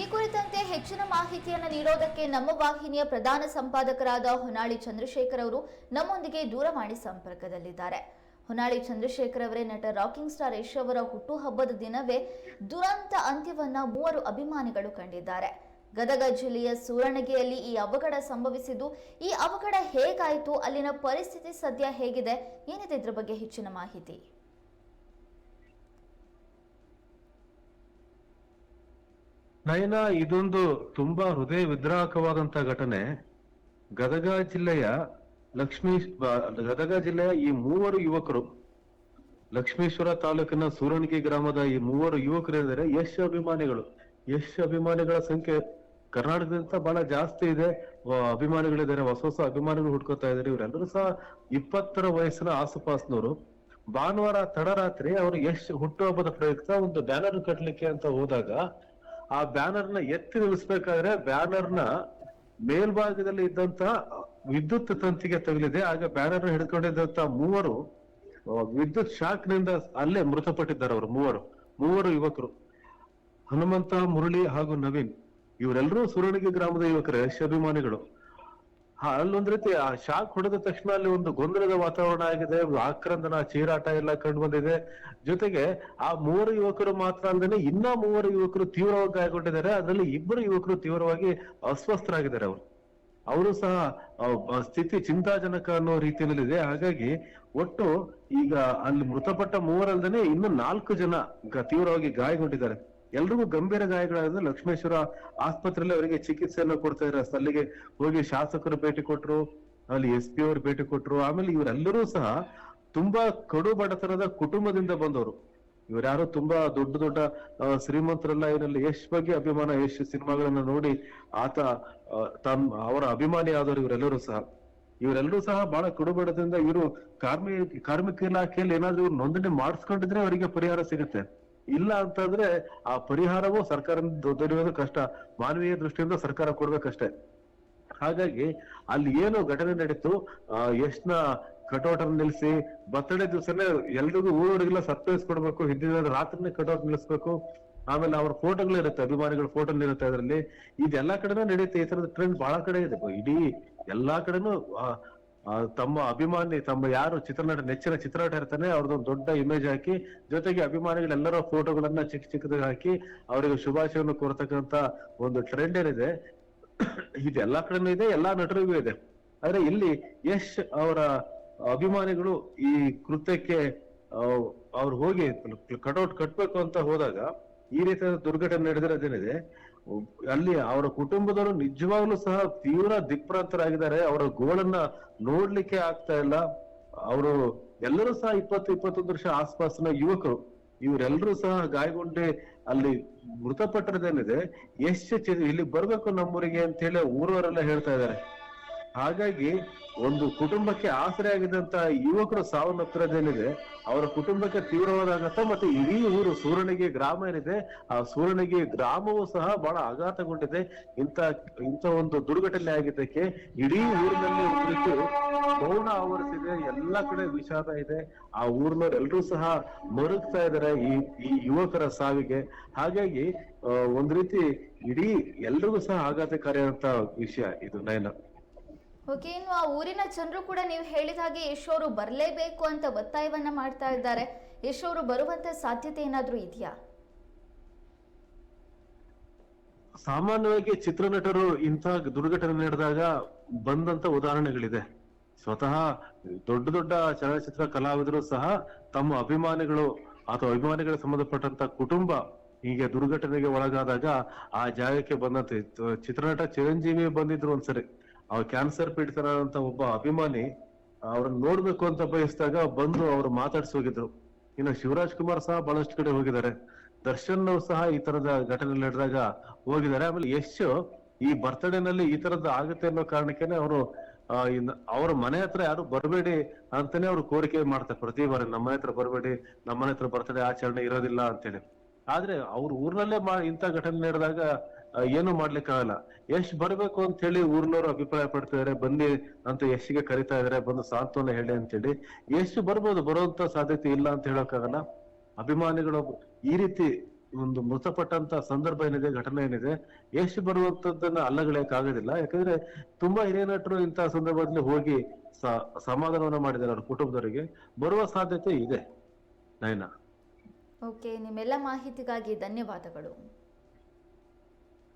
ಈ ಕುರಿತಂತೆ ಹೆಚ್ಚಿನ ಮಾಹಿತಿಯನ್ನು ನೀಡೋದಕ್ಕೆ ನಮ್ಮ ವಾಹಿನಿಯ ಪ್ರಧಾನ ಸಂಪಾದಕರಾದ ಹೊನ್ನಾಳಿ ಚಂದ್ರಶೇಖರ್ ಅವರು ನಮ್ಮೊಂದಿಗೆ ದೂರವಾಣಿ ಸಂಪರ್ಕದಲ್ಲಿದ್ದಾರೆ. ಹೊನ್ನಾಳಿ ಚಂದ್ರಶೇಖರ್ ಅವರೇ ನಟ ರಾಕಿಂಗ್ ಸ್ಟಾರ್ ಯಶ್ ಅವರ ಹುಟ್ಟುಹಬ್ಬದ ದಿನವೇ ದುರಂತ ಅಂತ್ಯವನ್ನ ಮೂವರು ಅಭಿಮಾನಿಗಳು ಕಂಡಿದ್ದಾರೆ. ಗದಗ ಜಿಲ್ಲೆಯ ಸೂರಣಗಿಯಲ್ಲಿ ಈ ಅವಘಡ ಸಂಭವಿಸಿದ್ದು, ಈ ಅವಘಡ ಹೇಗಾಯಿತು, ಅಲ್ಲಿನ ಪರಿಸ್ಥಿತಿ ಸದ್ಯ ಹೇಗಿದೆ, ಏನಿದೆ ಇದ್ರ ಬಗ್ಗೆ ಹೆಚ್ಚಿನ ಮಾಹಿತಿ. ನಯನ ಇದೊಂದು ತುಂಬಾ ಹೃದಯ ವಿದ್ರಾಹಕವಾದಂತ ಘಟನೆ. ಗದಗ ಜಿಲ್ಲೆಯ ಲಕ್ಷ್ಮೀ ಗದಗ ಜಿಲ್ಲೆಯ ಈ ಮೂವರು ಯುವಕರು, ಲಕ್ಷ್ಮೇಶ್ವರ ತಾಲೂಕಿನ ಸೂರಣಿಕೆ ಗ್ರಾಮದ ಈ ಮೂವರು ಯುವಕರು ಯುವಕರೆಂದರೆ ಯಶ್ ಅಭಿಮಾನಿಗಳು. ಯಶ್ ಅಭಿಮಾನಿಗಳ ಸಂಖ್ಯೆ ಕರ್ನಾಟಕದಿಂದ ಬಹಳ ಜಾಸ್ತಿ ಇದೆ. ಅಭಿಮಾನಿಗಳಿದ್ದಾರೆ, ಹೊಸ ಹೊಸ ಅಭಿಮಾನಿಗಳು ಹುಡ್ಕೋತಾ ಇದ್ದಾರೆ. ಇವರೆಲ್ಲರೂ ಸಹ ಇಪ್ಪತ್ತರ ವಯಸ್ಸಿನ ಆಸುಪಾಸ್ನವರು. ಭಾನುವಾರ ತಡರಾತ್ರಿ ಅವರು ಯಶ್ ಹುಟ್ಟುಹಬ್ಬದ ಪ್ರಯುಕ್ತ ಒಂದು ಬ್ಯಾನರ್ ಕಟ್ಟಲಿಕ್ಕೆ ಅಂತ ಹೋದಾಗ ಆ ಬ್ಯಾನರ್ನ ಎತ್ತಿ ನಿಲ್ಲಿಸ್ಬೇಕಾದ್ರೆ ಬ್ಯಾನರ್ನ ಮೇಲ್ಭಾಗದಲ್ಲಿ ಇದ್ದಂತ ವಿದ್ಯುತ್ ತಂತಿಗೆ ತಗುಲಿದೆ. ಆಗ ಬ್ಯಾನರ್ ಹಿಡ್ಕೊಂಡಿದ್ದಂತ ಮೂವರು ವಿದ್ಯುತ್ ಶಾಕ್ನಿಂದ ಅಲ್ಲೇ ಮೃತಪಟ್ಟಿದ್ದಾರೆ ಅವರು ಮೂವರು. ಮೂವರು ಯುವಕರು. ಹನುಮಂತ, ಮುರಳಿ ಹಾಗೂ ನವೀನ್. ಇವರೆಲ್ಲರೂ ಸುರಣಿಗೆ ಗ್ರಾಮದ ಯುವಕರೇ ಅಭಿಮಾನಿಗಳು ಹಾ, ಅಲ್ಲೊಂದ್ ರೀತಿ, ಆ ಶಾಕ್ ಹೊಡೆದ ತಕ್ಷಣ ಅಲ್ಲಿ ಒಂದು ಗೊಂದಲದ ವಾತಾವರಣ ಆಗಿದೆ ಆಕ್ರಂದನ, ಚೀರಾಟ ಎಲ್ಲ ಕಂಡು ಬಂದಿದೆ. ಜೊತೆಗೆ ಆ ಮೂವರು ಯುವಕರು ಮಾತ್ರ ಅಲ್ಲದೆ ಇನ್ನ ಮೂವರು ಯುವಕರು ತೀವ್ರವಾಗಿ ಗಾಯಗೊಂಡಿದ್ದಾರೆ. ಅದರಲ್ಲಿ ಇಬ್ಬರು ಯುವಕರು ತೀವ್ರವಾಗಿ ಅಸ್ವಸ್ಥರಾಗಿದ್ದಾರೆ ಅವರು. ಅವರು ಸಹ ಸ್ಥಿತಿ ಚಿಂತಾಜನಕ ಅನ್ನೋ ರೀತಿಯಲ್ಲಿದೆ. ಹಾಗಾಗಿ ಒಟ್ಟು ಈಗ ಅಲ್ಲಿ ಮೃತಪಟ್ಟ ಮೂವರಲ್ದೇನೆ ಇನ್ನು ನಾಲ್ಕು ಜನ ತೀವ್ರವಾಗಿ ಗಾಯಗೊಂಡಿದ್ದಾರೆ. ಎಲ್ರಿಗೂ ಗಂಭೀರ ಗಾಯಗಳಾದ್ರೆ ಲಕ್ಷ್ಮೇಶ್ವರ ಆಸ್ಪತ್ರೆಯಲ್ಲಿ ಅವರಿಗೆ ಚಿಕಿತ್ಸೆಯನ್ನು ಕೊಡ್ತಾ ಇದ್ದಾರೆ. ಅಲ್ಲಿಗೆ ಹೋಗಿ ಶಾಸಕರು ಭೇಟಿ ಕೊಟ್ರು, ಅಲ್ಲಿ ಎಸ್ ಪಿ ಅವರು ಭೇಟಿ ಕೊಟ್ರು. ಆಮೇಲೆ ಇವರೆಲ್ಲರೂ ಸಹ ತುಂಬಾ ಕಡು ಬಡತನದ ಕುಟುಂಬದಿಂದ ಬಂದವರು. ಇವ್ರ್ಯಾರು ತುಂಬಾ ದೊಡ್ಡ ದೊಡ್ಡ ಶ್ರೀಮಂತರೆಲ್ಲ ಇವರಲ್ಲಿ ಯಶ್ ಬಗ್ಗೆ ಅಭಿಮಾನ, ಯಶ್ ಸಿನಿಮಾಗಳನ್ನ ನೋಡಿ ಆತ ತಮ್ಮ ಅವರ ಅಭಿಮಾನಿ ಆದವರು ಇವರೆಲ್ಲರೂ ಸಹ. ಇವರೆಲ್ಲರೂ ಸಹ ಬಹಳ ಕಡುಬಡದಿಂದ ಇವರು ಕಾರ್ಮಿಕ ಕಾರ್ಮಿಕ ಇಲಾಖೆಯಲ್ಲಿ ಏನಾದ್ರೂ ಇವ್ರು ನೋಂದಣಿ ಮಾಡಿಸ್ಕೊಂಡಿದ್ರೆ ಅವರಿಗೆ ಪರಿಹಾರ ಸಿಗುತ್ತೆ. ಇಲ್ಲ ಅಂತಂದ್ರೆ ಆ ಪರಿಹಾರವು ಸರ್ಕಾರದಿಂದ ದೊರೆಯೋದು ಕಷ್ಟ. ಮಾನವೀಯ ದೃಷ್ಟಿಯಿಂದ ಸರ್ಕಾರ ಕೊಡ್ಬೇಕಷ್ಟೇ ಹಾಗಾಗಿ ಅಲ್ಲಿ ಏನು ಘಟನೆ ನಡೀತು ಯಶ್ನ ಕಟೌಟ್ ನಿಲ್ಸಿ ಬರ್ತಡೇ ದಿವಸನೇ ಎಲ್ರಿಗೂ ಊರವರಿಗೆಲ್ಲ ಸರ್ಪ್ರೈಸ್ ಕೊಡ್ಬೇಕು ಹಿಂದಿನ ರಾತ್ರಿನೇ ಕಟೌಟ್ ನಿಲ್ಲಿಸ್ಬೇಕು. ಆಮೇಲೆ ಅವ್ರ ಫೋಟೋಗಳು ಇರುತ್ತೆ, ಅಭಿಮಾನಿಗಳ ಫೋಟೋ ಇರುತ್ತೆ ಅದರಲ್ಲಿ. ಇದೆಲ್ಲಾ ಕಡೆನೂ ನಡೆಯುತ್ತೆ ಈ ತರದ ಟ್ರೆಂಡ್ ಬಹಳ ಕಡೆ ಇದೆ. ಇಡೀ ಎಲ್ಲಾ ಕಡೆನೂ ತಮ್ಮ ಅಭಿಮಾನಿ, ತಮ್ಮ ಯಾರು ಚಿತ್ರನಟ ನೆಚ್ಚಿನ ಚಿತ್ರನಟ ಇರ್ತಾನೆ, ಅವ್ರದ್ದೊಂದು ದೊಡ್ಡ ಇಮೇಜ್ ಹಾಕಿ, ಜೊತೆಗೆ ಅಭಿಮಾನಿಗಳೆಲ್ಲರ ಫೋಟೋಗಳನ್ನ ಚಿಕ್ಕ ಚಿಕ್ಕದಾಗಿ ಹಾಕಿ, ಅವರಿಗೆ ಶುಭಾಶಯವನ್ನು ಕೋರ್ತಕ್ಕಂತ ಒಂದು ಟ್ರೆಂಡ್ ಏನಿದೆ, ಇದು ಎಲ್ಲಾ ಕಡೆನೂ ಇದೆ, ಎಲ್ಲಾ ನಟರಿಗೂ ಇದೆ. ಆದ್ರೆ ಇಲ್ಲಿ ಯಶ್ ಅವರ ಅಭಿಮಾನಿಗಳು ಈ ಕೃತ್ಯಕ್ಕೆ ಅವ್ರು ಹೋಗಿ ಕಟೌಟ್ ಕಟ್ಬೇಕು ಅಂತ ಹೋದಾಗ ಈ ರೀತಿಯಾದ ದುರ್ಘಟನೆ ನಡೆದಿರೋದೇನಿದೆ ಅಲ್ಲಿ ಅವರ ಕುಟುಂಬದವರು ನಿಜವಾಗ್ಲೂ ಸಹ ತೀವ್ರ ದಿಕ್ಪ್ರಾಂತರಾಗಿದ್ದಾರೆ ಅವರ ಗೋಳನ್ನ ನೋಡ್ಲಿಕ್ಕೆ ಆಗ್ತಾ ಇಲ್ಲ. ಅವರು ಎಲ್ಲರೂ ಸಹ ಇಪ್ಪತ್ತು, ಇಪ್ಪತ್ತೊಂದು ವರ್ಷ ಆಸ್ಪಾಸಿನ ಯುವಕರು. ಇವರೆಲ್ಲರೂ ಸಹ ಗಾಯಗೊಂಡೆ ಅಲ್ಲಿ ಮೃತಪಟ್ಟಿರೋದೇನಿದೆ ಎಷ್ಟು ಇಲ್ಲಿ ಬರ್ಬೇಕು ನಮ್ಮೂರಿಗೆ ಅಂತ ಹೇಳಿ ಊರವರೆಲ್ಲ ಹೇಳ್ತಾ ಇದ್ದಾರೆ. ಹಾಗಾಗಿ ಒಂದು ಕುಟುಂಬಕ್ಕೆ ಆಸರೆ ಆಗಿದ್ದಂತ ಯುವಕರು ಸಾವನ್ನಪ್ಪಿರೋದೇನಿದೆ, ಅವರ ಕುಟುಂಬಕ್ಕೆ ತೀವ್ರವಾದ ಆಘಾತ ಮತ್ತೆ ಇಡೀ ಊರು ಸೂರಣಿಗೆ ಗ್ರಾಮ ಏನಿದೆ, ಆ ಸೂರಣಿಗೆ ಗ್ರಾಮವೂ ಸಹ ಬಹಳ ಆಘಾತಗೊಂಡಿದೆ. ಇಂತ ಇಂತ ಒಂದು ದುರ್ಘಟನೆ ಆಗಿದ್ದಕ್ಕೆ ಇಡೀ ಊರಿನಲ್ಲಿ ಕುರಿತು ಮೌನ ಆವರಿಸಿದೆ, ಎಲ್ಲಾ ಕಡೆ ವಿಷಾದ ಇದೆ. ಆ ಊರಿನವ್ರು ಎಲ್ರೂ ಸಹ ಮರುಗ್ತಾ ಇದ್ದಾರೆ ಈ ಈ ಯುವಕರ ಸಾವಿಗೆ. ಹಾಗಾಗಿ ಒಂದು ಒಂದ್ ರೀತಿ ಇಡೀ ಎಲ್ರಿಗೂ ಸಹ ಆಘಾತಕಾರಿಯಾದಂತ ವಿಷಯ ಇದು ನಯನ. ಓಕೆ, ಇನ್ನು ಆ ಊರಿನ ಜನರು ಕೂಡ ನೀವು ಹೇಳಿದ ಹಾಗೆ ಯಶ್ ಅವರು ಬರಲೇಬೇಕು ಅಂತ ಒತ್ತಾಯವನ್ನ ಮಾಡ್ತಾ ಇದ್ದಾರೆ. ಯಶ್ ಅವರು ಬರುವಂತ ಸಾಧ್ಯತೆ ಏನಾದ್ರೂ ಇದೆಯಾ? ಸಾಮಾನ್ಯವಾಗಿ ಚಿತ್ರನಟರು ಇಂತಹ ದುರ್ಘಟನೆ ನಡೆದಾಗ ಬಂದಂತ ಉದಾಹರಣೆಗಳಿದೆ. ಸ್ವತಃ ದೊಡ್ಡ ದೊಡ್ಡ ಚಲನಚಿತ್ರ ಕಲಾವಿದರು ಸಹ ತಮ್ಮ ಅಭಿಮಾನಿಗಳು ಅಥವಾ ಅಭಿಮಾನಿಗಳಿಗೆ ಸಂಬಂಧಪಟ್ಟಂತ ಕುಟುಂಬ ಹೀಗೆ ದುರ್ಘಟನೆಗೆ ಒಳಗಾದಾಗ ಆ ಜಾಗಕ್ಕೆ ಬಂದಂತೆ. ಚಿತ್ರನಟ ಚಿರಂಜೀವಿ ಬಂದಿದ್ರು ಒಂದ್ಸರಿ. ಅವ್ರ ಕ್ಯಾನ್ಸರ್ ಪೀಡಿತರಾದಂತ ಒಬ್ಬ ಅಭಿಮಾನಿ ಅವ್ರನ್ನ ನೋಡ್ಬೇಕು ಅಂತ ಬಯಸಿದಾಗ ಬಂದು ಅವ್ರು ಮಾತಾಡ್ಸಿ ಹೋಗಿದ್ರು. ಇನ್ನು ಶಿವರಾಜ್ ಕುಮಾರ್ ಸಹ ಬಹಳಷ್ಟು ಕಡೆ ಹೋಗಿದ್ದಾರೆ. ದರ್ಶನ್ ಅವ್ರು ಸಹ ಈ ತರದ ಘಟನೆ ನಡೆದಾಗ ಹೋಗಿದ್ದಾರೆ. ಆಮೇಲೆ ಯಶ್ ಈ ಬರ್ತ್ಡೇನಲ್ಲಿ ಈ ತರದ ಆಗುತ್ತೆ ಅನ್ನೋ ಕಾರಣಕ್ಕೆನೆ ಅವರು ಅವ್ರ ಮನೆ ಹತ್ರ ಯಾರು ಬರಬೇಡಿ ಅಂತಾನೆ ಅವ್ರು ಕೋರಿಕೆ ಮಾಡ್ತಾರೆ. ಪ್ರತಿ ಬಾರಿ ನಮ್ಮ ಮನೆ ಹತ್ರ ಬರಬೇಡಿ, ನಮ್ಮ ಮನೆ ಹತ್ರ ಬರ್ತಡೇ ಆಚರಣೆ ಇರೋದಿಲ್ಲ ಅಂತೇಳಿ. ಆದ್ರೆ ಅವ್ರ ಊರ್ನಲ್ಲೇ ಇಂಥ ಘಟನೆ ನಡೆದಾಗ ಆ, ಮಾಡ್ಲಿಕ್ಕೆ ಆಗಲ್ಲ. ಯಶ್ ಬರ್ಬೇಕು ಅಂತ ಹೇಳಿ ಊರ್ನವ್ರು ಅಭಿಪ್ರಾಯ ಪಡ್ತಿದಾರೆ ಬನ್ನಿ ಅಂತ ಯಶ್ಗೆ ಕರಿತಾ ಇದಾರೆ ಬಂದು ಸಾಂತ್ವನ ಹೇಳಿ ಅಂತೇಳಿ ಯಶ್ ಬರ್ಬೋದು ಬರುವಂತ ಸಾಧ್ಯತೆ ಇಲ್ಲ ಅಂತ ಹೇಳೋಕ್ಕಾಗಲ್ಲ. ಅಭಿಮಾನಿಗಳು ಈ ರೀತಿ ಒಂದು ಮೃತಪಟ್ಟಂತ ಸಂದರ್ಭ ಏನಿದೆ ಘಟನೆ ಏನಿದೆ ಯಶ್ ಬರುವಂತದ್ದನ್ನ ಅಲ್ಲಗಳಕ್ ಆಗೋದಿಲ್ಲ ಯಾಕಂದ್ರೆ ತುಂಬಾ ಹಿರಿಯ ನಟರು ಇಂತಹ ಸಂದರ್ಭದಲ್ಲಿ ಹೋಗಿ ಸಮಾಧಾನವನ್ನ ಮಾಡಿದ್ದಾರೆ ಅವ್ರ ಕುಟುಂಬದವರಿಗೆ. ಬರುವ ಸಾಧ್ಯತೆ ಇದೆ. ನಯನ. ಓಕೆ ನಿಮ್ಮೆಲ್ಲ ಮಾಹಿತಿಗಾಗಿ ಧನ್ಯವಾದಗಳು.